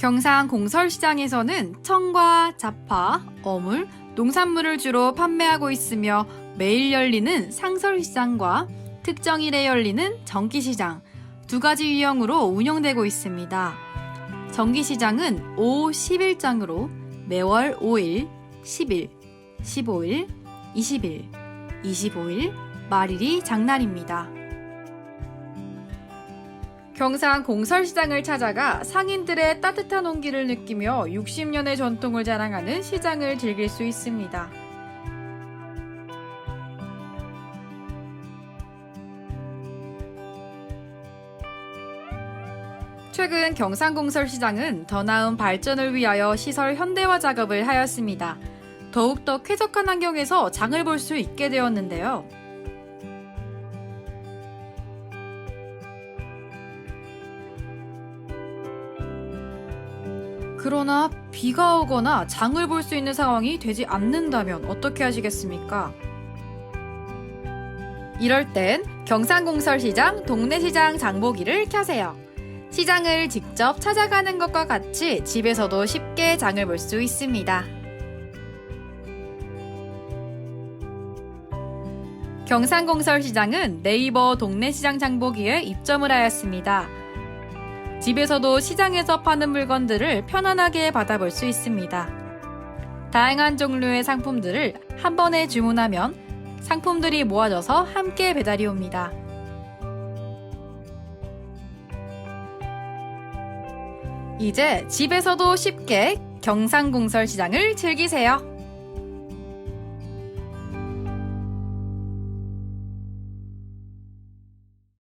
경상 공설시장에서는 청과 잡화, 어물, 농산물을 주로 판매하고 있으며 매일 열리는 상설시장과 특정일에 열리는 정기시장 두 가지 유형으로 운영되고 있습니다. 정기시장은 5, 10일장으로 매월 5일, 10일, 15일, 20일, 25일, 말일이 장날입니다. 경상 공설시장을 찾아가 상인들의 따뜻한 온기를 느끼며 60년의 전통을 자랑하는 시장을 즐길 수 있습니다. 최근 경상공설시장은 더 나은 발전을 위하여 시설 현대화 작업을 하였습니다. 더욱더 쾌적한 환경에서 장을 볼 수 있게 되었는데요. 그러나 비가 오거나 장을 볼 수 있는 상황이 되지 않는다면 어떻게 하시겠습니까? 이럴 땐 경상공설시장 동네시장 장보기를 켜세요. 시장을 직접 찾아가는 것과 같이 집에서도 쉽게 장을 볼 수 있습니다. 경상공설시장은 네이버 동네시장 장보기에 입점을 하였습니다. 집에서도 시장에서 파는 물건들을 편안하게 받아볼 수 있습니다. 다양한 종류의 상품들을 한 번에 주문하면 상품들이 모아져서 함께 배달이 옵니다. 이제 집에서도 쉽게 경상공설 시장을 즐기세요.